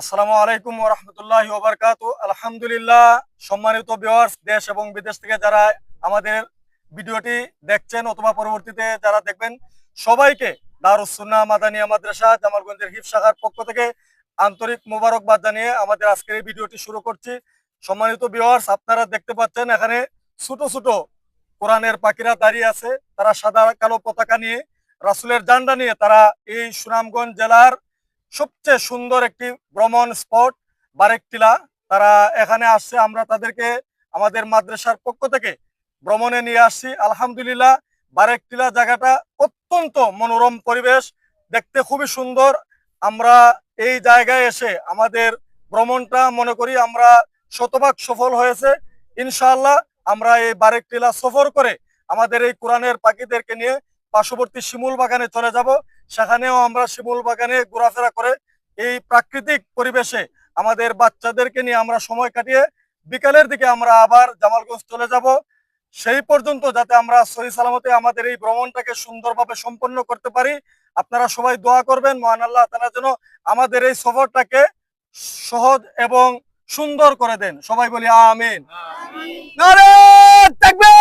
আসসালামু আলাইকুম রহমতুল্লাহ ওবরকাত আলহামদুলিল্লাহ, সম্মানিত ভিউয়ার্স দেশ এবং বিদেশ থেকে যারা আমাদের ভিডিওটি দেখছেন অথবা পরবর্তীতে যারা দেখবেন, সবাইকে দারুসুন্না মাদানিয়া মাদ্রাসা জামালগঞ্জের হিফ শাখার পক্ষ থেকে আন্তরিক মোবারকবাদ জানিয়ে আমাদের আজকের এই ভিডিওটি শুরু করছি। সম্মানিত ভিউয়ার্স আপনারা দেখতে পাচ্ছেন এখানে ছোট ছোট কোরআনের পাখিরা দাঁড়িয়ে আছে। তারা সাদা কালো পতাকা নিয়ে, রাসুলের জান্ডা নিয়ে তারা এই সুনামগঞ্জ জেলার সবচেয়ে সুন্দর একটি ভ্রমণ স্পট বারেকটিলা। তারা এখানে আসছে, আমরা তাদেরকে আমাদের মাদ্রাসার পক্ষ থেকে ভ্রমণে নিয়ে আসছি। আলহামদুলিল্লাহ, বারেকটিলা জায়গাটা অত্যন্ত মনোরম পরিবেশ, দেখতে খুবই সুন্দর। আমরা এই জায়গায় এসে আমাদের ভ্রমণটা, মনে করি আমরা শতভাগ সফল হয়েছে। ইনশাআল্লাহ, আমরা এই বারেকটিলা সফর করে আমাদের এই কোরআনের পাখিদেরকে নিয়ে পার্শ্ববর্তী শিমুল বাগানে চলে যাব। সেখানেও আমরা শিমুল বাগানে ঘোরাফেরা করে এই প্রাকৃতিক পরিবেশে আমাদের বাচ্চাদেরকে নিয়ে আমরা সময় কাটিয়ে বিকালের দিকে আমরা আবার জামালগঞ্জ চলে যাব। সেই পর্যন্ত যাতে আমরা সহি সালামতে আমাদের এই ভ্রমণটাকে সুন্দরভাবে সম্পন্ন করতে পারি। আপনারা সবাই দোয়া করবেন মহান আল্লাহ তারা যেন আমাদের এই সফরটাকে সহজ এবং সুন্দর করে দেন। সবাই বলি আমিন। নারে তাকবীর!